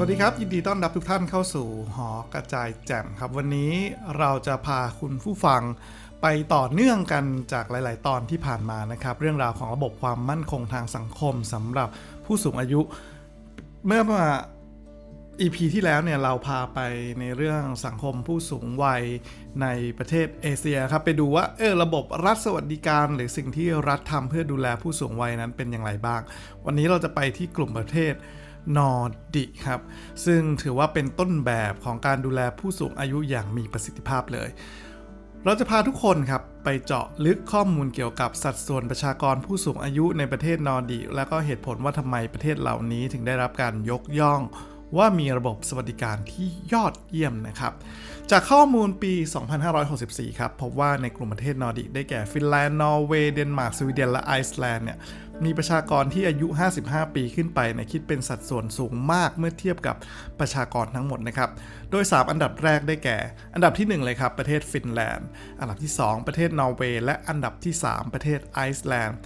สวัสดีครับ ยินดีต้อนรับทุกท่านเข้าสู่หอกระจายแจ่มครับ วันนี้เราจะพาคุณผู้ฟังไปต่อเนื่องกันจากหลาย ๆ ตอนที่ผ่านมานะครับ เรื่องราวของระบบความมั่นคงทางสังคมสำหรับผู้สูงอายุ เมื่อมา EP ที่แล้วเนี่ยเราพาไปในเรื่องสังคมผู้สูงวัยในประเทศเอเชียครับไปดูว่าเออระบบรัฐสวัสดิการ หรือสิ่งที่รัฐทำเพื่อดูแลผู้สูงวัยนั้นเป็นอย่างไรบ้าง วันนี้เราจะไปที่กลุ่มประเทศ นอร์ดิกครับ ซึ่งถือว่าเป็นต้นแบบของการดูแลผู้สูงอายุอย่างมีประสิทธิภาพเลย เราจะพาทุกคนครับ ไปเจาะลึกข้อมูลเกี่ยวกับสัดส่วนประชากรผู้สูงอายุในประเทศนอร์ดิกและก็เหตุผลว่าทำไมประเทศเหล่านี้ถึงได้รับการยกย่อง ว่ามีระบบสวัสดิการที่ยอดเยี่ยมนะครับ จากข้อมูลปี 2564 ครับ พบว่าในกลุ่มประเทศนอร์ดิกได้แก่ฟินแลนด์ นอร์เวย์ เดนมาร์ก สวีเดน และไอซ์แลนด์เนี่ย มีประชากรที่อายุ 55 ปีขึ้นไปในยคิดเป็นสัดส่วนสูงมากเมื่อเทียบกับประชากรทั้งหมดนะครับ โดย 3 อันดับแรกได้แก่ อันดับที่ 1 เลยครับ ประเทศฟินแลนด์ อันดับที่ 2 ประเทศนอร์เวย์ และอันดับที่ 3 ประเทศไอซ์แลนด์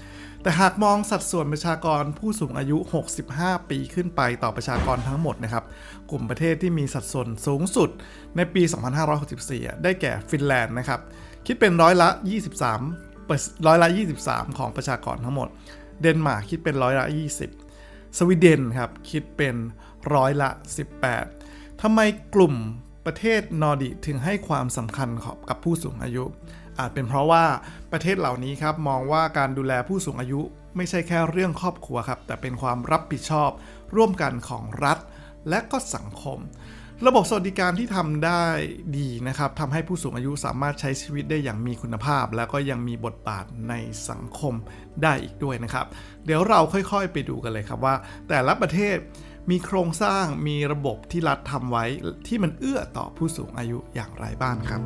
แต่หากมองสัดส่วนประชากรผู้สูงอายุ 65 ปีขึ้นไปต่อประชากรทั้งหมดนะครับ กลุ่มประเทศที่มีสัดส่วนสูงสุดในปี 2564อ่ได้แก่ฟินแลนด์นะครับ คิดเป็นร้อยละ 23 ร้อยละ 23 ของประชากรทั้งหมด เดนมาร์กคิดเป็นร้อยละ 20 สวีเดนครับคิดเป็นร้อยละ 18 ทำไมกลุ่ม ประเทศนอร์ดิกถึงให้ความสำคัญกับผู้สูงอายุ อาจเป็นเพราะว่าประเทศเหล่านี้ครับมองว่าการดูแลผู้สูงอายุ ไม่ใช่แค่เรื่องครอบครัวครับ แต่เป็นความรับผิดชอบ ร่วมกันของรัฐ และก็สังคม ระบบสวัสดิการที่ทำได้ดีนะครับทำให้ผู้สูงอายุสามารถใช้ชีวิตได้อย่างมีคุณภาพ แล้วก็ยังมีบทบาทในสังคมได้อีกด้วยนะครับ เดี๋ยวเราค่อยๆ ไปดูกันเลยครับว่า แต่ละประเทศ มีโครงสร้างมีระบบที่รัฐทำไว้ที่มันเอื้อต่อผู้สูงอายุอย่างไรบ้างครับ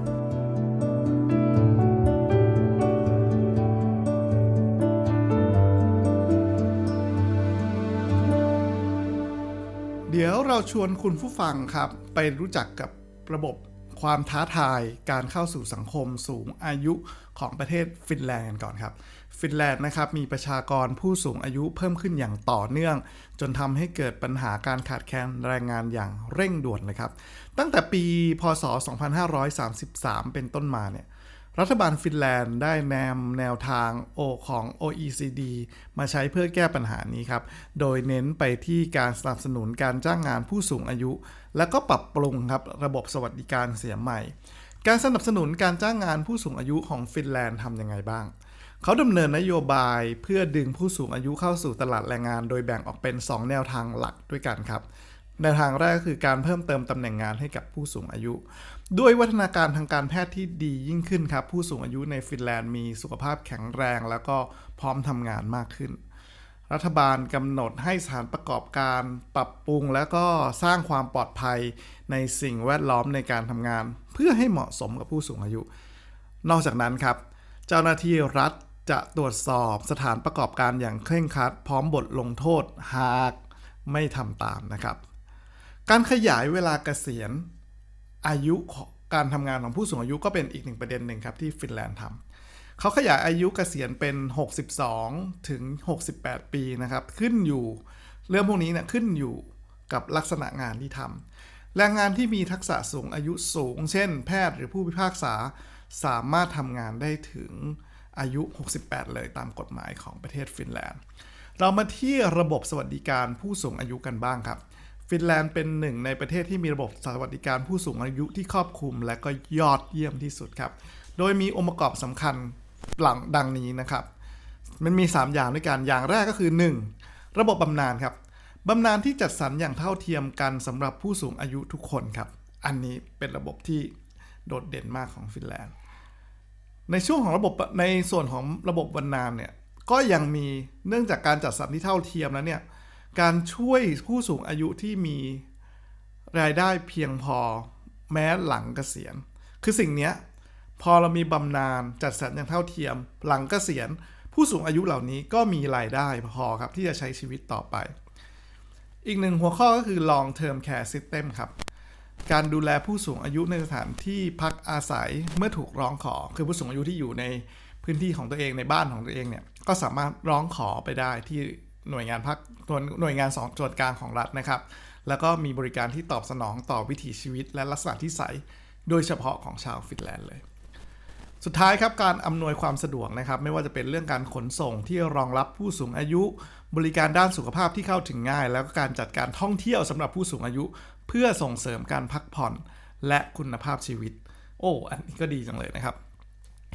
เดี๋ยวเราชวนคุณผู้ฟังครับ ไปรู้จักกับระบบ ความท้าทายการเข้าสู่สังคมสูงอายุของประเทศฟินแลนด์กันก่อนครับ ฟินแลนด์นะครับมีประชากรผู้สูงอายุเพิ่มขึ้นอย่างต่อเนื่อง จนทำให้เกิดปัญหาการขาดแคลนแรงงานอย่างเร่งด่วนเลยครับ ตั้งแต่ปีพศ 2533 เป็นต้นมาเนี่ย รัฐบาลฟินแลนด์ได้แนมแนวทางโอของ OECD มาใช้เพื่อแก้ปัญหานี้ครับ โดยเน้นไปที่การสนับสนุนการจ้างงานผู้สูงอายุ และก็ปรับปรุงครับระบบสวัสดิการเสียใหม่ การสนับสนุนการจ้างงานผู้สูงอายุของฟินแลนด์ทำยังไงบ้าง เขาดำเนินนโยบายเพื่อดึงผู้สูงอายุเข้าสู่ตลาดแรงงาน โดยแบ่งออกเป็น 2 แนวทางหลักด้วยกันครับแนวทางแรกคือการเพิ่มเติมตำแหน่งงานให้กับผู้สูงอายุ ด้วยวัฒนาการทางการแพทย์ที่ดียิ่งขึ้นครับ ผู้สูงอายุในฟินแลนด์มีสุขภาพแข็งแรง แล้วก็พร้อมทำงานมากขึ้น รัฐบาลกำหนดให้สถานประกอบการปรับปรุง และก็สร้างความปลอดภัยในสิ่งแวดล้อมในการทำงาน เพื่อให้เหมาะสมกับผู้สูงอายุ นอกจากนั้นครับ เจ้าหน้าที่รัฐจะตรวจสอบสถานประกอบการอย่างเคร่งครัด พร้อมบทลงโทษหากไม่ทำตามนะครับ การขยายเวลาเกษียณ อายุการทำงานของผู้สูงอายุก็เป็นอีกหนึ่งประเด็นหนึ่งครับที่ฟินแลนด์ทำเขาขยายอายุเกษียณเป็น 62 ถึง 68 ปีนะครับ ขึ้นอยู่เรื่องพวกนี้เนี่ยขึ้นอยู่กับลักษณะงานที่ทำแรงงานที่มีทักษะสูงอายุสูง เช่น แพทย์หรือผู้พิพากษาสามารถทำงานได้ถึงอายุ 68 เลยตามกฎหมายของประเทศฟินแลนด์ เรามาที่ระบบสวัสดิการผู้สูงอายุกันบ้างครับ ฟินแลนด์เป็นหนึ่งในประเทศที่มีระบบสวัสดิการผู้สูงอายุที่ครอบคลุม และก็ยอดเยี่ยมที่สุดครับ โดยมีองค์ประกอบสำคัญหลังดังนี้นะครับ มันมี 3 อย่างด้วยกัน อย่างแรกก็คือ 1. ระบบบำนาญครับบำนาญที่จัดสรรอย่างเท่าเทียมกันสำหรับผู้สูงอายุทุกคนครับ อันนี้เป็นระบบที่โดดเด่นมากของฟินแลนด์ ในช่วงของระบบในส่วนของระบบบำนาญเนี่ย ก็ยังมีเนื่องจากการจัดสรรที่เท่าเทียมแล้วเนี่ย การช่วยผู้สูงอายุที่มีรายได้เพียงพอแม้หลังเกษียณ คือสิ่งนี้พอเรามีบำนาญจัดสรรอย่างเท่าเทียม หลังเกษียณ ผู้สูงอายุเหล่านี้ก็มีรายได้พอครับที่จะใช้ชีวิตต่อไป อีกหนึ่งหัวข้อก็คือ long term care system ครับ การดูแลผู้สูงอายุในสถานที่พักอาศัยเมื่อถูกร้องขอ คือผู้สูงอายุที่อยู่ในพื้นที่ของตัวเองในบ้านของตัวเองเนี่ยก็สามารถร้องขอไปได้ที่ หน่วยงานพักหน่วยงานสองส่วนกลางของรัฐนะครับ แล้วก็มีบริการที่ตอบสนองต่อวิถีชีวิตและลักษณะที่ใสโดยเฉพาะของชาวฟินแลนด์เลย สุดท้ายครับการอำนวยความสะดวกนะครับ ไม่ว่าจะเป็นเรื่องการขนส่งที่รองรับผู้สูงอายุ บริการด้านสุขภาพที่เข้าถึงง่าย แล้วก็การจัดการท่องเที่ยวสำหรับผู้สูงอายุ เพื่อส่งเสริมการพักผ่อนและคุณภาพชีวิต โอ้อันนี้ก็ดีจังเลยนะครับ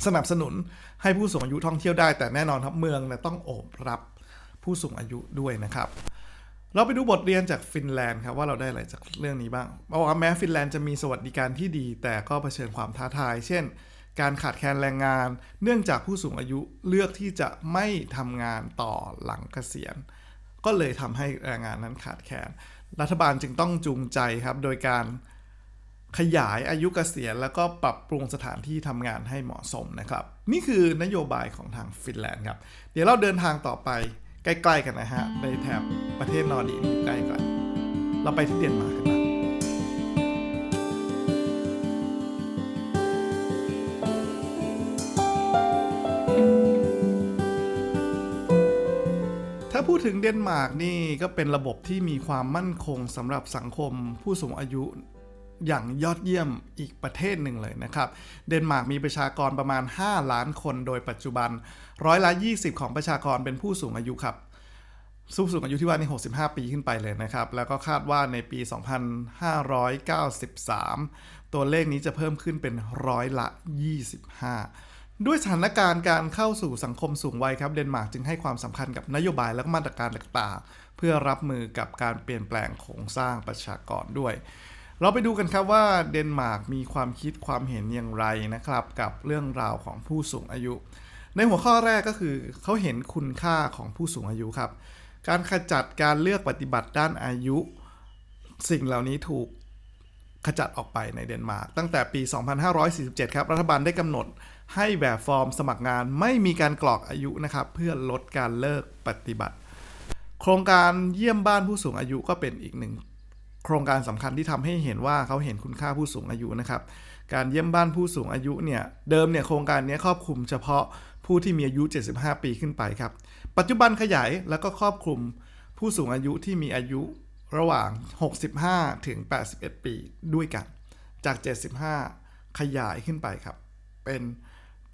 สนับสนุนให้ผู้สูงอายุท่องเที่ยวได้แต่แน่นอนครับเมืองเนี่ยต้องโอบรับ ผู้สูงอายุด้วยนะครับ เราไปดูบทเรียนจากฟินแลนด์ครับว่าเราได้อะไรจากเรื่องนี้บ้างบอกว่าแม้ฟินแลนด์จะมีสวัสดิการที่ดี แต่ก็เผชิญความท้าทาย เช่น การขาดแคลนแรงงาน เนื่องจากผู้สูงอายุเลือกที่จะไม่ทำงานต่อหลังเกษียณ ก็เลยทำให้แรงงานนั้นขาดแคลนรัฐบาลจึงต้องจูงใจครับโดยการขยายอายุเกษียณแล้วก็ปรับปรุงสถานที่ทำงานให้เหมาะสมนะครับ นี่คือนโยบายของทางฟินแลนด์ครับ เดี๋ยวเราเดินทางต่อไป ใกล้ๆกันนะฮะ ในแถบประเทศนอร์ดีใกล้กัน เราไปที่เดนมาร์กกันบ้างถ้าพูดถึงเดนมาร์กนี่ก็เป็นระบบที่มีความมั่นคงสำหรับสังคมผู้สูงอายุ อย่างยอดเยี่ยมอีกประเทศหนึ่งเลยนะครับ เดนมาร์กมีประชากรประมาณ 5 ล้านคนโดยปัจจุบันร้อยละ 20 ของประชากรเป็นผู้สูงอายุครับผู้สูงอายุที่ว่านี่65 ปีขึ้นไปเลยนะครับ แล้วก็คาดว่าในปี 2593 ตัวเลขนี้จะเพิ่มขึ้นเป็นร้อยละ 25 ด้วยสถานการณ์การเข้าสู่สังคมสูงวัยครับ เดนมาร์กจึงให้ความสำคัญกับนโยบายและมาตรการต่างๆ เพื่อรับมือกับการเปลี่ยนแปลงโครงสร้างประชากรด้วย เราไปดูกันครับว่าเดนมาร์กมีความคิดความเห็นอย่างไรนะครับ กับเรื่องราวของผู้สูงอายุ ในหัวข้อแรกก็คือเขาเห็นคุณค่าของผู้สูงอายุครับ การขจัดการเลือกปฏิบัติด้านอายุ สิ่งเหล่านี้ถูกขจัดออกไปในเดนมาร์กตั้งแต่ปี 2547 ครับ รัฐบาลได้กำหนดให้แบบฟอร์มสมัครงานไม่มีการกรอกอายุนะครับ เพื่อลดการเลิกปฏิบัติ โครงการเยี่ยมบ้านผู้สูงอายุก็เป็นอีกหนึ่ง โครงการสำคัญที่ทำให้เห็นว่าเขาเห็นคุณค่าผู้สูงอายุนะครับ การเยี่ยมบ้านผู้สูงอายุเนี่ยเดิมเนี่ยโครงการนี้ครอบคลุมเฉพาะผู้ที่มีอายุ 75 ปีขึ้นไปครับ ปัจจุบันขยายแล้วก็ครอบคลุมผู้สูงอายุที่มีอายุระหว่าง 65 ถึง 81 ปีด้วยกัน จาก 75 ขยายขึ้นไปครับ เป็น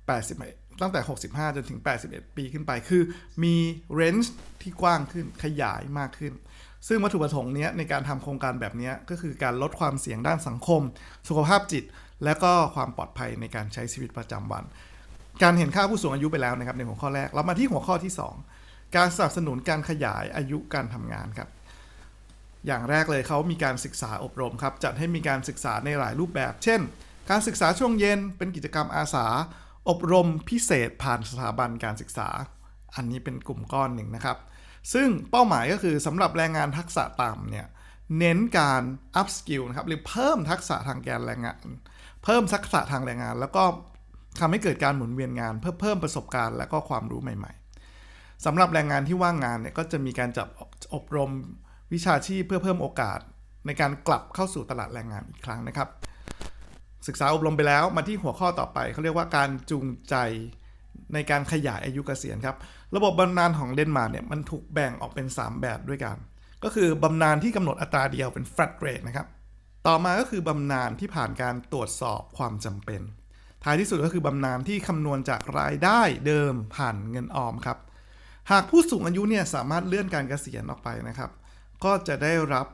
80 ตั้งแต่ 65 จนถึง 81 ปีขึ้นไป คือมีเรนจ์ที่กว้างขึ้น ขยายมากขึ้น ซึ่งวัตถุประสงค์นี้ในการทำโครงการแบบนี้ก็คือการลดความเสี่ยงด้านสังคม สุขภาพจิต และก็ความปลอดภัยในการใช้ชีวิตประจำวัน การเห็นค่าผู้สูงอายุไปแล้วนะครับในหัวข้อแรกเรามาที่หัวข้อที่ 2 การสนับสนุนการขยายอายุการทำงานครับอย่างแรกเลยเขามีการศึกษาอบรมครับจัดให้มีการศึกษาในหลายรูปแบบ เช่น การศึกษาช่วงเย็นเป็นกิจกรรมอาสา อบรมพิเศษผ่านสถาบันการศึกษา อันนี้เป็นกลุ่มก้อนหนึ่งนะครับ ซึ่งเป้าหมายก็คือสำหรับแรงงานทักษะต่ำเนี่ยเน้นการ up skill นะครับ หรือเพิ่มทักษะทางการแรงงาน เพิ่มทักษะทางแรงงาน แล้วก็ทำให้เกิดการหมุนเวียนงาน เพื่อเพิ่มประสบการณ์และก็ความรู้ใหม่ ๆสำหรับแรงงานที่ว่างงานเนี่ยก็จะมีการจับอบรมวิชาชีพเพื่อเพิ่มโอกาส ในการกลับเข้าสู่ตลาดแรงงานอีกครั้งนะครับ ศึกษาอบรมไปแล้วมาที่หัวข้อต่อไปเขาเรียกว่าการจูงใจ ในการขยายอายุเกษียณครับ ระบบบำนาญของเดนมาร์กเนี่ยมันถูกแบ่งออกเป็น 3 แบบด้วยกัน ก็คือบำนาญที่กำหนดอัตราเดียวเป็น flat rate นะครับ ต่อมาก็คือบำนาญที่ผ่านการตรวจสอบความจำเป็น ท้ายที่สุดก็คือบำนาญที่คำนวณจากรายได้เดิมผ่านเงินออมครับ หากผู้สูงอายุเนี่ยสามารถเลื่อนการเกษียณออกไปนะครับ ก็จะได้รับ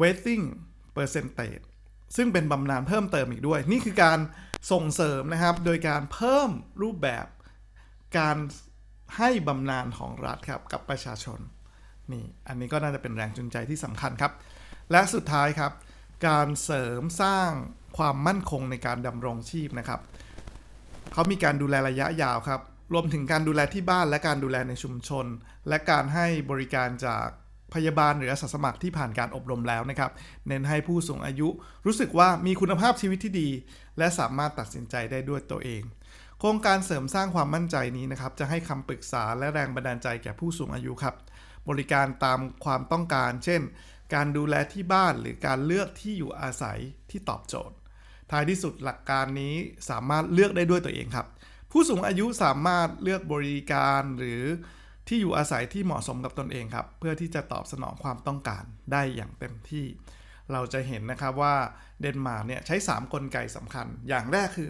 waiting percentage ซึ่งเป็นบำนาญเพิ่มเติมอีกด้วย นี่คือการ ส่งเสริมนะครับ โดยการเพิ่มรูปแบบการให้บำนาญของรัฐครับกับประชาชนนี่อันนี้ก็น่าจะเป็นแรงจูงใจที่สำคัญครับ และสุดท้ายครับ การเสริมสร้างความมั่นคงในการดำรงชีพนะครับเขามีการดูแลระยะยาวครับ รวมถึงการดูแลที่บ้านและการดูแลในชุมชน และการให้บริการจาก พยาบาลหรืออาสาสมัครที่ผ่านการอบรมแล้วนะครับ เน้นให้ผู้สูงอายุ รู้สึกว่ามีคุณภาพชีวิตที่ดี และสามารถตัดสินใจได้ด้วยตัวเอง โครงการเสริมสร้างความมั่นใจนี้นะครับ จะให้คำปรึกษาและแรงบันดาลใจแก่ผู้สูงอายุครับ บริการตามความต้องการ เช่น การดูแลที่บ้านหรือการเลือกที่อยู่อาศัยที่ตอบโจทย์ ท้ายที่สุดหลักการนี้สามารถเลือกได้ด้วยตัวเองครับ ผู้สูงอายุสามารถเลือกบริการหรือ ที่อยู่อาศัยที่เหมาะสมกับตนเองครับ เพื่อที่จะตอบสนองความต้องการได้อย่างเต็มที่ เราจะเห็นนะครับว่าเดนมาร์กเนี่ยใช้ 3 กลไกสำคัญ อย่างแรกคือ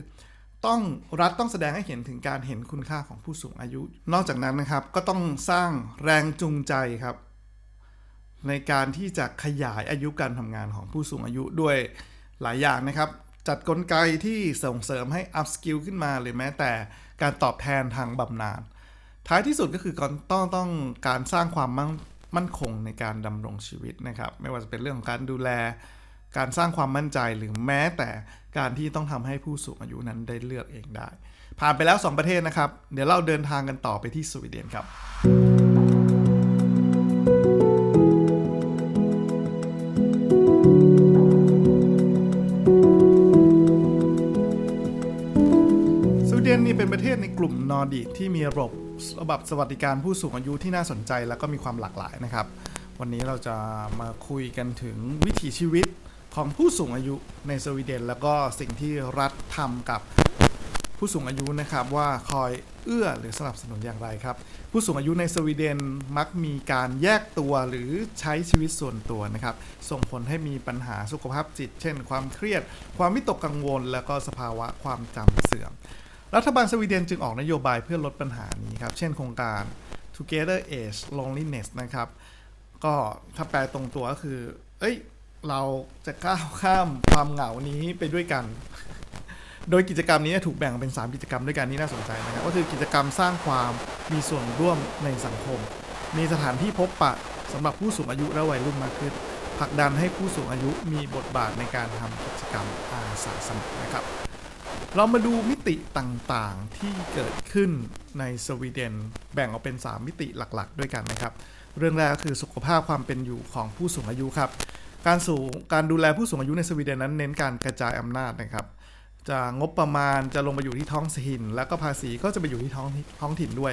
ต้องรัฐต้องแสดงให้เห็นถึงการเห็นคุณค่าของผู้สูงอายุ นอกจากนั้นนะครับก็ต้องสร้างแรงจูงใจครับ ในการที่จะขยายอายุการทำงานของผู้สูงอายุด้วยหลายอย่างนะครับจัดกลไกที่ส่งเสริมให้ up skill ขึ้นมาหรือแม้แต่การตอบแทนทางบำนาญ ท้ายที่สุดก็คือการต้องต้องการสร้างความมั่นมั่นคงในการดำรงชีวิตนะครับ ไม่ว่าจะเป็นเรื่องของการดูแล การสร้างความมั่นใจหรือแม้แต่การที่ต้องทำให้ผู้สูงอายุนั้นได้เลือกเองได้ ผ่านไปแล้ว 2 ประเทศนะครับ เดี๋ยวเราเดินทางกันต่อไปที่สวีเดนครับ ลุ่มนอร์ดิกที่มีระบบระบบสวัสดิการผู้สูงอายุที่น่าสนใจแล้วก็มีความหลากหลายนะครับ วันนี้เราจะมาคุยกันถึงวิถีชีวิตของผู้สูงอายุในสวีเดน แล้วก็สิ่งที่รัฐทำกับผู้สูงอายุนะครับว่าคอยเอื้อหรือสนับสนุนอย่างไรครับ ผู้สูงอายุในสวีเดนมักมีการแยกตัวหรือใช้ชีวิตส่วนตัวนะครับ ส่งผลให้มีปัญหาสุขภาพจิต เช่น ความเครียด ความวิตกกังวล แล้วก็สภาวะความจำเสื่อม รัฐบาลสวีเดนจึงออกนโยบายเพื่อลดปัญหานี้ครับ เช่นโครงการ Together Age Loneliness นะครับ ก็ถ้าแปลตรงตัวก็คือ เอ้ย เราจะก้าวข้ามความเหงานี้ไปด้วยกัน โดยกิจกรรมนี้ถูกแบ่งเป็น 3 กิจกรรมด้วยกันที่น่าสนใจนะครับ ก็คือกิจกรรมสร้างความมีส่วนร่วมในสังคม มีสถานที่พบปะสำหรับผู้สูงอายุและวัยรุ่นมากขึ้นผลักดันให้ผู้สูงอายุมีบทบาทในการทำกิจกรรมอาสาสมัครนะครับ เรามาดูมิติต่างๆที่เกิดขึ้นในสวีเดน แบ่งออกเป็น 3 มิติหลักๆ ด้วยกันนะครับ เรื่องแรกก็คือสุขภาพความเป็นอยู่ของผู้สูงอายุครับ การสูงการดูแลผู้สูงอายุในสวีเดนนั้นเน้นการกระจายอำนาจนะครับ จะงบประมาณจะลงมาอยู่ที่ท้องถิ่น แล้วก็ภาษีก็จะไปอยู่ที่ท้องท้องถิ่นด้วย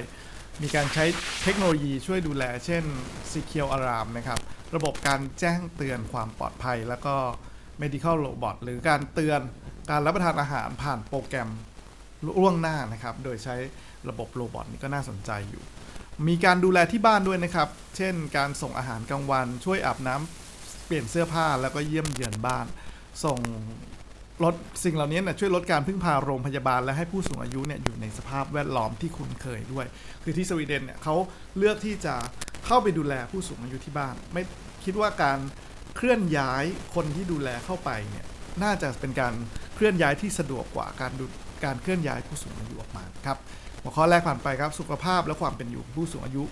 มีการใช้เทคโนโลยีช่วยดูแล เช่น Secure Alarm นะครับ ระบบการแจ้งเตือนความปลอดภัย แล้วก็ Medical Robot หรือการเตือน การรับประทานอาหารผ่านโปรแกรมล่วงหน้านะครับ โดยใช้ระบบโรบอทนี่ก็น่าสนใจอยู่ มีการดูแลที่บ้านด้วยนะครับ เช่น การส่งอาหารกลางวัน ช่วยอาบน้ำเปลี่ยนเสื้อผ้าแล้วก็เยี่ยมเยือนบ้าน ส่งลดสิ่งเหล่านี้นะช่วยลดการพึ่งพาโรงพยาบาล และให้ผู้สูงอายุเนี่ยอยู่ในสภาพแวดล้อมที่คุ้นเคยด้วย คือที่สวีเดนเนี่ยเขาเลือกที่จะเข้าไปดูแลผู้สูงอายุที่บ้าน ไม่คิดว่าการเคลื่อนย้ายคนที่ดูแลเข้าไปเนี่ย น่าจะเป็นการเคลื่อนย้ายที่สะดวกกว่าการดูการเคลื่อนย้ายผู้สูงอายุออกมาครับหัวข้อแรกผ่านไปครับสุขภาพและความเป็นอยู่ผู้สูงอายุ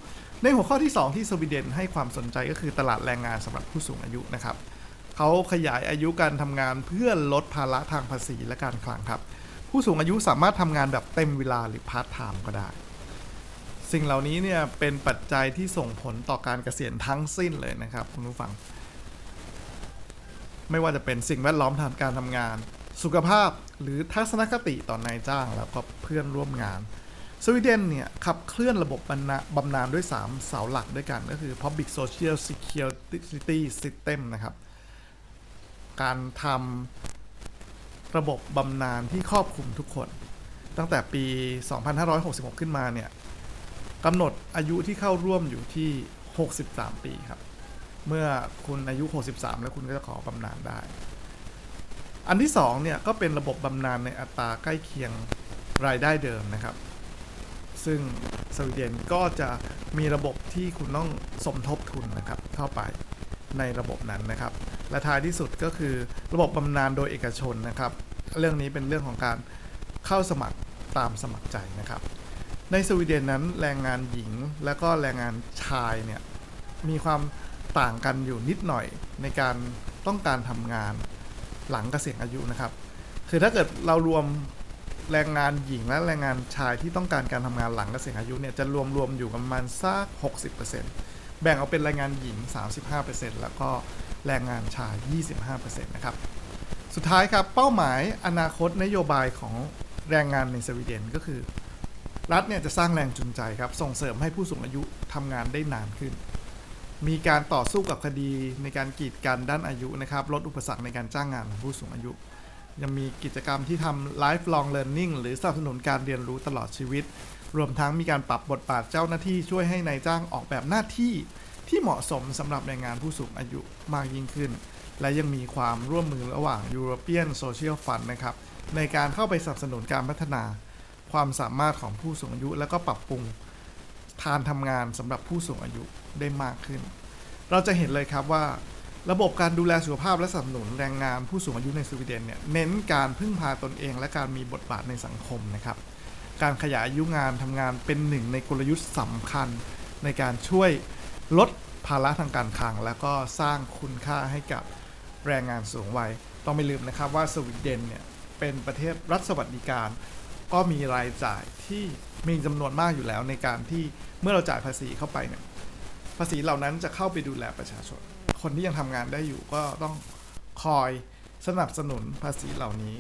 ในหัวข้อที่ 2 ที่สวีเดนให้ความสนใจก็คือตลาดแรงงานสำหรับผู้สูงอายุนะครับเขาขยายอายุการทำงานเพื่อลดภาระทางภาษีและการคลังครับ ผู้สูงอายุสามารถทำงานแบบเต็มเวลาหรือพาร์ทไทม์ก็ได้ สิ่งเหล่านี้เนี่ยเป็นปัจจัยที่ส่งผลต่อการเกษียณทั้งสิ้นเลยนะครับคุณผู้ฟัง ไม่ว่าจะเป็นสิ่งแวดล้อมทางการทำงาน สุขภาพหรือทัศนคติต่อนายจ้างแล้วก็เพื่อนร่วมงาน สวีเดนเนี่ยขับเคลื่อนระบบบำนาบำนาญด้วย 3 เสาหลักด้วยกัน ก็คือ Public Social Security System นะครับ การทำระบบบำนาญที่ครอบคลุมทุกคน ตั้งแต่ปี 2566 ขึ้นมาเนี่ยกำหนดอายุที่เข้าร่วมอยู่ที่ 63 ปีครับ เมื่อคุณอายุ 63 แล้วคุณก็จะขอบำนาญได้ อันที่ 2 เนี่ย ก็เป็นระบบบำนาญในอัตราใกล้เคียงรายได้เดิมนะครับ ซึ่งสวีเดนก็จะมีระบบที่คุณต้องสมทบทุนนะครับ เข้าไปในระบบนั้นนะครับ และท้ายที่สุดก็คือระบบบำนาญโดยเอกชนนะครับ เรื่องนี้เป็นเรื่องของการเข้าสมัครตามสมัครใจนะครับ ในสวีเดนนั้นแรงงานหญิงและก็แรงงานชายเนี่ยมีความ ต่างกันอยู่นิดหน่อยในการต้องการทำงานหลังเกษียณอายุนะครับ คือถ้าเกิดเรารวมแรงงานหญิงและแรงงานชายที่ต้องการการทำงานหลังเกษียณอายุเนี่ยจะรวมรวมอยู่ประมาณสัก60%แบ่งออกเป็นแรงงานหญิง 35%แล้วก็แรงงานชาย 25%นะครับ สุดท้ายครับเป้าหมายอนาคตนโยบายของแรงงานในสวีเดนก็คือ รัฐเนี่ยจะสร้างแรงจูงใจครับส่งเสริมให้ผู้สูงอายุทำงานได้นานขึ้น มีการต่อสู้กับคดีในการกีดกันด้านอายุนะครับลดอุปสรรคในการจ้างงานของผู้สูงอายุ ยังมีกิจกรรมที่ทำ lifelong learning หรือสนับสนุนการเรียนรู้ตลอดชีวิต รวมทั้งมีการปรับบทบาทเจ้าหน้าที่ช่วยให้นายจ้างออกแบบหน้าที่ที่เหมาะสมสำหรับแรงงานผู้สูงอายุมากยิ่งขึ้น และยังมีความร่วมมือระหว่าง European Social Fund นะครับในการเข้าไปสนับสนุนการพัฒนา ความสามารถของผู้สูงอายุ และก็ปรับปรุง ทานทำงานสำหรับผู้สูงอายุได้มากขึ้น เราจะเห็นเลยครับว่า ระบบการดูแลสุขภาพและสนับสนุนแรงงานผู้สูงอายุในสวีเดนเนี่ยเน้นการพึ่งพาตนเอง และการมีบทบาทในสังคมนะครับ การขยายอายุงานทำงานเป็นหนึ่งในกลยุทธ์สำคัญในการช่วยลดภาระทางการคลัง และก็สร้างคุณค่าให้กับแรงงานสูงวัย ต้องไม่ลืมนะครับว่าสวีเดนเนี่ยเป็นประเทศรัฐสวัสดิการ ก็มีรายจ่ายที่ มีจำนวนมากอยู่แล้วในการที่เมื่อเราจ่ายภาษีเข้าไปเนี่ยภาษีเหล่านั้นจะเข้าไปดูแลประชาชน คนที่ยังทำงานได้อยู่ก็ต้องคอยสนับสนุนภาษีเหล่านี้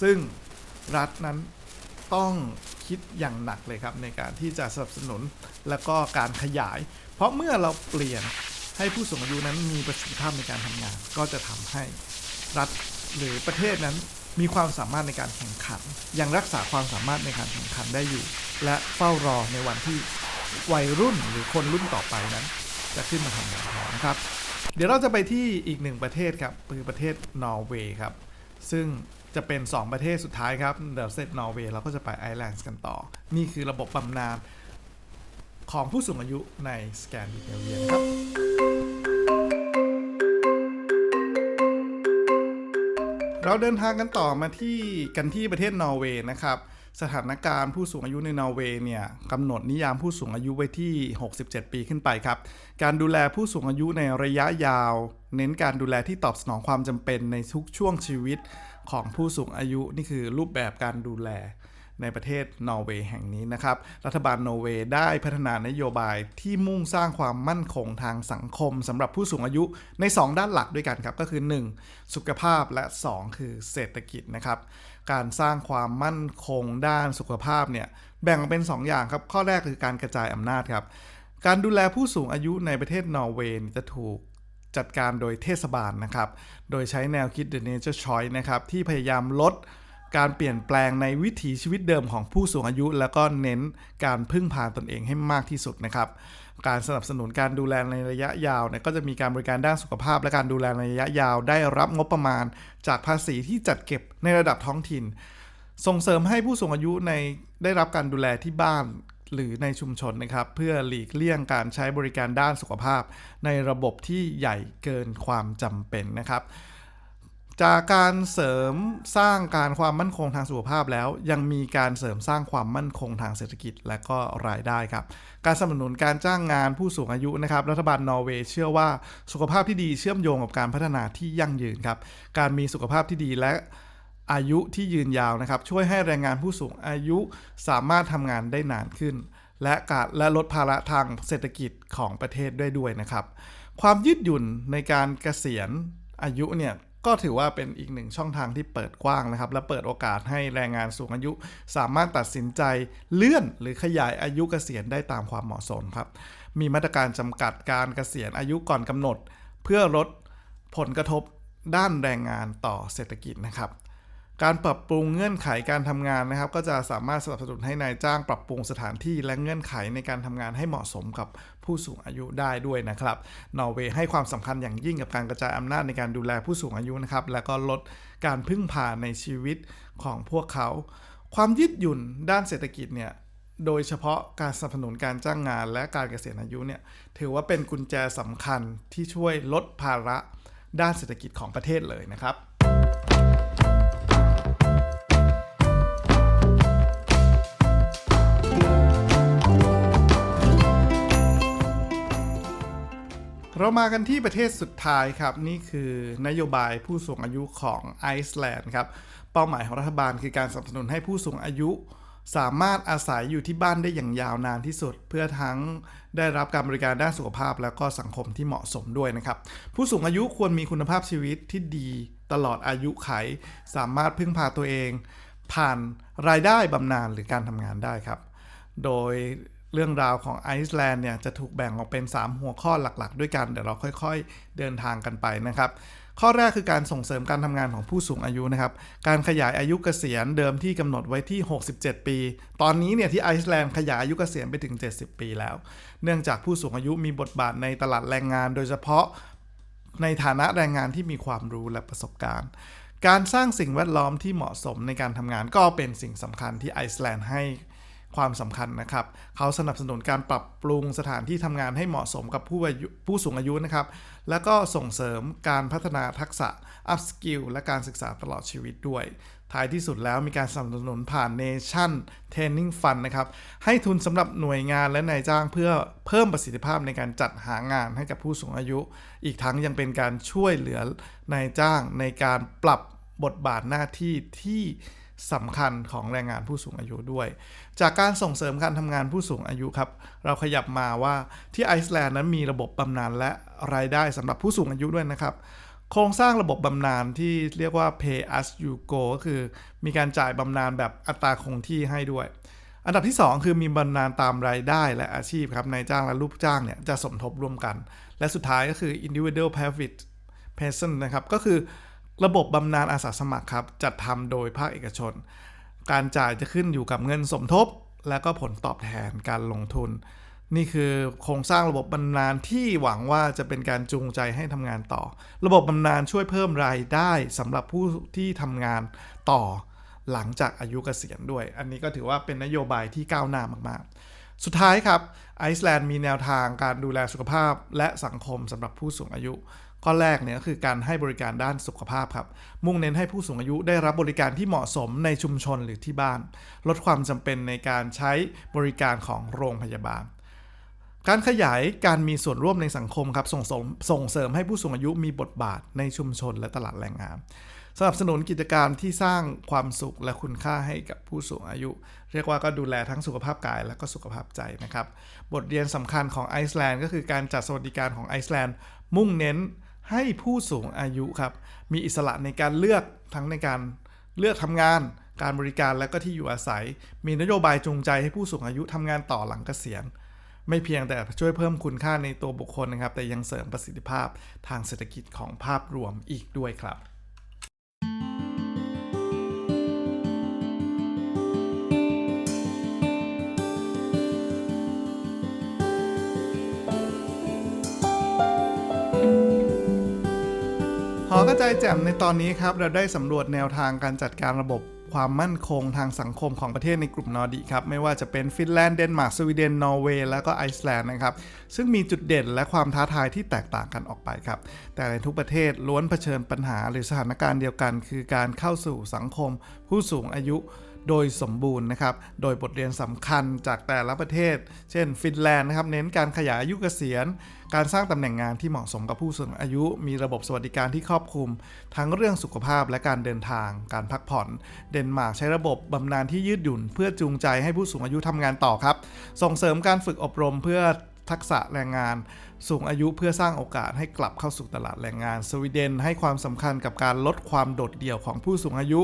ซึ่งรัฐนั้นต้องคิดอย่างหนักเลยครับ ในการที่จะสนับสนุนแล้วก็การขยาย เพราะเมื่อเราเปลี่ยนให้ผู้สูงอายุนั้นมีประสิทธิภาพในการทำงาน ก็จะทำให้รัฐหรือประเทศนั้น มีความสามารถในการแข่งขัน ยังรักษาความสามารถในการแข่งขันได้อยู่ และเฝ้ารอในวันที่วัยรุ่นหรือคนรุ่นต่อไปนั้น จะขึ้นมาทำงานแทนนะครับ เดี๋ยวเราจะไปที่อีกหนึ่งประเทศครับคือประเทศนอร์เวย์ครับ ซึ่งจะเป็น 2 ประเทศสุดท้ายครับเดี๋ยวเสร็จนอร์เวย์เราก็จะไปไอร์แลนด์กันต่อ นี่คือระบบบำนาญของผู้สูงอายุในสแกนดิเนเวียครับ เราเดินทางกันต่อมาที่กันที่ประเทศนอร์เวย์นะครับ สถานการณ์ผู้สูงอายุในนอร์เวย์เนี่ยกำหนดนิยามผู้สูงอายุไว้ที่ 67 ปีขึ้นไปครับ การดูแลผู้สูงอายุในระยะยาว เน้นการดูแลที่ตอบสนองความจำเป็นในทุกช่วงชีวิตของผู้สูงอายุนี่คือรูปแบบการดูแล ในประเทศนอร์เวย์แห่งนี้นะครับ รัฐบาลนอร์เวย์ได้พัฒนานโยบายที่มุ่งสร้างความมั่นคงทางสังคมสำหรับผู้สูงอายุใน 2 ด้านหลักด้วยกันครับ ก็คือ 1. สุขภาพและ 2 คือเศรษฐกิจนะครับ การสร้างความมั่นคงด้านสุขภาพเนี่ยแบ่งเป็น 2 อย่างครับ ข้อแรกคือการกระจายอำนาจครับ การดูแลผู้สูงอายุในประเทศนอร์เวย์จะถูกจัดการโดยเทศบาลนะครับ โดยใช้แนวคิด The Nature Choice นะครับ ที่พยายามลด การเปลี่ยนแปลงในวิถีชีวิตเดิมของผู้สูงอายุ แล้วก็เน้นการพึ่งพาตนเองให้มากที่สุดนะครับ การสนับสนุนการดูแลในระยะยาวเนี่ยก็จะมีการบริการด้านสุขภาพ และการดูแลในระยะยาวได้รับงบประมาณ จากภาษีที่จัดเก็บในระดับท้องถิ่น ส่งเสริมให้ผู้สูงอายุในได้รับการดูแลที่บ้านหรือในชุมชนนะครับ เพื่อหลีกเลี่ยงการใช้บริการด้านสุขภาพ ในระบบที่ใหญ่เกินความจำเป็นนะครับ จากการเสริมสร้างการความมั่นคงทางสุขภาพแล้ว ยังมีการเสริมสร้างความมั่นคงทางเศรษฐกิจและก็รายได้ครับ การสนับสนุนการจ้างงานผู้สูงอายุนะครับ รัฐบาลนอร์เวย์เชื่อว่าสุขภาพที่ดีเชื่อมโยงกับการพัฒนาที่ยั่งยืนครับ การมีสุขภาพที่ดีและอายุที่ยืนยาวนะครับ ช่วยให้แรงงานผู้สูงอายุสามารถทำงานได้นานขึ้น และการและลดภาระทางเศรษฐกิจของประเทศได้ด้วยนะครับ ความยืดหยุ่นในการเกษียณอายุเนี่ย ก็ถือว่าเป็นอีกหนึ่งช่องทางที่เปิดกว้างนะครับ และเปิดโอกาสให้แรงงานสูงอายุ สามารถตัดสินใจเลื่อนหรือขยายอายุเกษียณได้ตามความเหมาะสมครับ มีมาตรการจำกัดการเกษียณอายุก่อนกำหนด เพื่อลดผลกระทบด้านแรงงานต่อเศรษฐกิจนะครับการปรับปรุงเงื่อนไขการทำงานนะครับ ก็จะสามารถสนับสนุนให้นายจ้างปรับปรุงสถานที่และเงื่อนไขในการทำงานให้เหมาะสมกับ ผู้สูงอายุได้ด้วยนะครับ นอร์เวย์ให้ความสำคัญอย่างยิ่งกับการกระจายอำนาจในการดูแลผู้สูงอายุนะครับ และก็ลดการพึ่งพาในชีวิตของพวกเขา ความยืดหยุ่นด้านเศรษฐกิจเนี่ยโดยเฉพาะการสนับสนุนการจ้างงานและการเกษียณอายุเนี่ยถือว่าเป็นกุญแจสำคัญที่ช่วยลดภาระด้านเศรษฐกิจของประเทศเลยนะครับ เรามากันที่ประเทศสุดท้ายครับ นี่คือนโยบายผู้สูงอายุของไอซ์แลนด์ครับ เป้าหมายของรัฐบาลคือการสนับสนุนให้ผู้สูงอายุ สามารถอาศัยอยู่ที่บ้านได้อย่างยาวนานที่สุด เพื่อทั้งได้รับการบริการด้านสุขภาพ และก็สังคมที่เหมาะสมด้วยนะครับ ผู้สูงอายุควรมีคุณภาพชีวิตที่ดีตลอดอายุไข สามารถพึ่งพาตัวเอง ผ่านรายได้บำนาญหรือการทำงานได้ครับ โดย เรื่องราวของไอซ์แลนด์เนี่ยจะถูกแบ่งออกเป็น 3 หัวข้อหลักๆ ด้วยกัน เดี๋ยวเราค่อยๆ เดินทางกันไปนะครับ ข้อแรกคือการส่งเสริมการทำงานของผู้สูงอายุนะครับ การขยายอายุเกษียณเดิมที่กำหนดไว้ที่ 67 ปี ตอนนี้เนี่ยที่ไอซ์แลนด์ขยายอายุเกษียณไปถึง 70 ปีแล้ว เนื่องจากผู้สูงอายุมีบทบาทในตลาดแรงงาน โดยเฉพาะในฐานะแรงงานที่มีความรู้และประสบการณ์การสร้างสิ่งแวดล้อมที่เหมาะสมในการทำงานก็เป็นสิ่งสำคัญที่ไอซ์แลนด์ให้ ความสำคัญนะครับ เขาสนับสนุนการปรับปรุงสถานที่ทำงานให้เหมาะสมกับผู้อายุผู้สูงอายุนะครับ แล้วก็ส่งเสริมการพัฒนาทักษะ up skill และการศึกษาตลอดชีวิตด้วย ท้ายที่สุดแล้วมีการสนับสนุนผ่าน Nation Training Fund นะครับ ให้ทุนสำหรับหน่วยงานและนายจ้างเพื่อเพิ่มประสิทธิภาพในการจัดหางานให้กับผู้สูงอายุ อีกทั้งยังเป็นการช่วยเหลือนายจ้างในการปรับบทบาทหน้าที่ที่ สำคัญของแรงงานผู้สูงอายุด้วย จากการส่งเสริมการทำงานผู้สูงอายุครับ เราขยับมาว่าที่ไอซ์แลนด์นั้นมีระบบบำนาญและรายได้สำหรับผู้สูงอายุด้วยนะครับ โครงสร้างระบบบำนาญที่เรียกว่า pay as you go ก็คือมีการจ่ายบำนาญแบบอัตราคงที่ให้ด้วย อันดับที่ 2 คือมีบำนาญตามรายได้และอาชีพครับนายจ้างและลูกจ้างเนี่ยจะสมทบร่วมกัน และสุดท้ายก็คือ individual private pension นะครับก็คือ ระบบบำนาญอาสาสมัครครับจัดทำโดยภาคเอกชน การจ่ายจะขึ้นอยู่กับเงินสมทบ และก็ผลตอบแทนการลงทุน นี่คือโครงสร้างระบบบำนาญที่หวังว่าจะเป็นการจูงใจให้ทำงานต่อ ระบบบำนาญช่วยเพิ่มรายได้สำหรับผู้ที่ทำงานต่อหลังจากอายุเกษียณด้วย อันนี้ก็ถือว่าเป็นนโยบายที่ก้าวหน้ามากๆ สุดท้ายครับไอซ์แลนด์มีแนวทางการดูแลสุขภาพและสังคมสำหรับผู้สูงอายุ ข้อแรกเนี่ยก็คือการให้บริการด้านสุขภาพครับ มุ่งเน้นให้ผู้สูงอายุได้รับบริการที่เหมาะสมในชุมชนหรือที่บ้าน ลดความจำเป็นในการใช้บริการของโรงพยาบาล การขยายการมีส่วนร่วมในสังคมครับส่งเสริมส่งเสริมให้ผู้สูงอายุมีบทบาทในชุมชนและตลาดแรงงานสนับสนุนกิจกรรมที่สร้างความสุขและคุณค่าให้กับผู้สูงอายุ เรียกว่าก็ดูแลทั้งสุขภาพกายและก็สุขภาพใจนะครับ บทเรียนสำคัญของไอซ์แลนด์ก็คือการจัดสวัสดิการของไอซ์แลนด์มุ่งเน้น ให้ผู้สูงอายุครับ มีอิสระในการเลือกทั้งในการเลือกทำงาน การบริการและก็ที่อยู่อาศัย มีนโยบายจูงใจให้ผู้สูงอายุทำงานต่อหลังเกษียณ ไม่เพียงแต่ช่วยเพิ่มคุณค่าในตัวบุคคลนะครับ แต่ยังเสริมประสิทธิภาพทางเศรษฐกิจของภาพรวมอีกด้วยครับ กระจายแจ่มในตอนนี้ครับ เราได้สำรวจแนวทางการจัดการระบบความมั่นคงทางสังคมของประเทศในกลุ่มนอร์ดิกครับ ไม่ว่าจะเป็นฟินแลนด์ เดนมาร์ก สวีเดน นอร์เวย์ แล้วก็ไอซ์แลนด์นะครับ ซึ่งมีจุดเด่นและความท้าทายที่แตกต่างกันออกไปครับ แต่ในทุกประเทศล้วนเผชิญปัญหาหรือสถานการณ์เดียวกัน คือการเข้าสู่สังคมผู้สูงอายุ โดยสมบูรณ์นะครับ โดยบทเรียนสำคัญจากแต่ละประเทศ เช่น ฟินแลนด์นะครับ เน้นการขยายอายุเกษียณ การสร้างตำแหน่งงานที่เหมาะสมกับผู้สูงอายุ มีระบบสวัสดิการที่ครอบคลุม ทั้งเรื่องสุขภาพและการเดินทาง การพักผ่อน เดนมาร์กใช้ระบบบำนาญที่ยืดหยุ่น เพื่อจูงใจให้ผู้สูงอายุทำงานต่อครับ ส่งเสริมการฝึกอบรมเพื่อทักษะแรงงาน สูงอายุเพื่อสร้างโอกาสให้กลับเข้าสู่ตลาดแรงงาน สวีเดนให้ความสำคัญกับการลดความโดดเดี่ยวของผู้สูงอายุ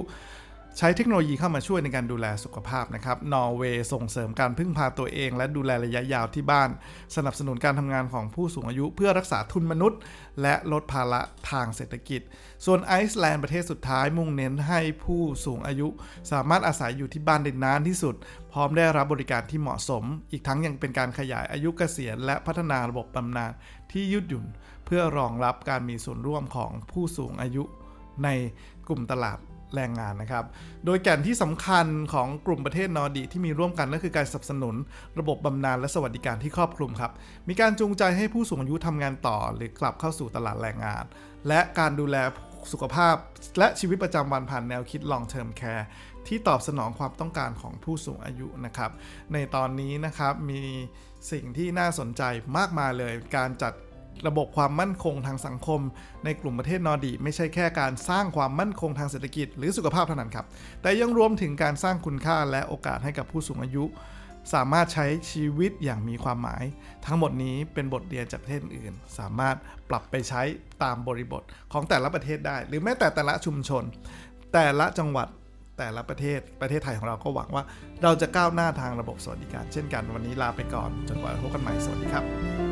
ใช้เทคโนโลยีเข้ามาช่วยในการดูแลสุขภาพนะครับ นอร์เวย์ส่งเสริมการพึ่งพาตัวเอง และดูแลระยะยาวที่บ้าน สนับสนุนการทำงานของผู้สูงอายุ เพื่อรักษาทุนมนุษย์ และลดภาระทางเศรษฐกิจ ส่วนไอซ์แลนด์ประเทศสุดท้ายมุ่งเน้นให้ผู้สูงอายุ สามารถอาศัยอยู่ที่บ้านได้นานที่สุด พร้อมได้รับบริการที่เหมาะสม อีกทั้งยังเป็นการขยายอายุเกษียณ และพัฒนาระบบบำนาญที่ยืดหยุ่น เพื่อรองรับการมีส่วนร่วมของผู้สูงอายุ ในกลุ่มตลาด แรงงานนะครับ โดยแก่นที่สำคัญของกลุ่มประเทศนอร์ดิที่มีร่วมกันก็คือการสนับสนุน ระบบบำนาญและสวัสดิการที่ครอบคลุมครับ มีการจูงใจให้ผู้สูงอายุทำงานต่อ หรือกลับเข้าสู่ตลาดแรงงาน และการดูแลสุขภาพ และชีวิตประจำวันผ่านแนวคิด long term care ที่ตอบสนองความต้องการของผู้สูงอายุนะครับ ในตอนนี้นะครับมีสิ่งที่น่าสนใจมากมายเลยการจัด ระบบความมั่นคงทางสังคม ในกลุ่มประเทศนอร์ดิไม่ใช่แค่การสร้างความมั่นคงทางเศรษฐกิจหรือสุขภาพเท่านั้นครับ แต่ยังรวมถึงการสร้างคุณค่าและโอกาสให้กับผู้สูงอายุ สามารถใช้ชีวิตอย่างมีความหมาย ทั้งหมดนี้เป็นบทเรียนจากประเทศอื่น สามารถปรับไปใช้ตามบริบทของแต่ละประเทศได้ หรือแม้แต่แต่ละชุมชน แต่ละจังหวัดแต่ละประเทศ ประเทศไทยของเราก็หวังว่า เราจะก้าวหน้าทางระบบสวัสดิการ เช่นกันวันนี้ลาไปก่อน จนกว่าจะพบกันใหม่ สวัสดีครับ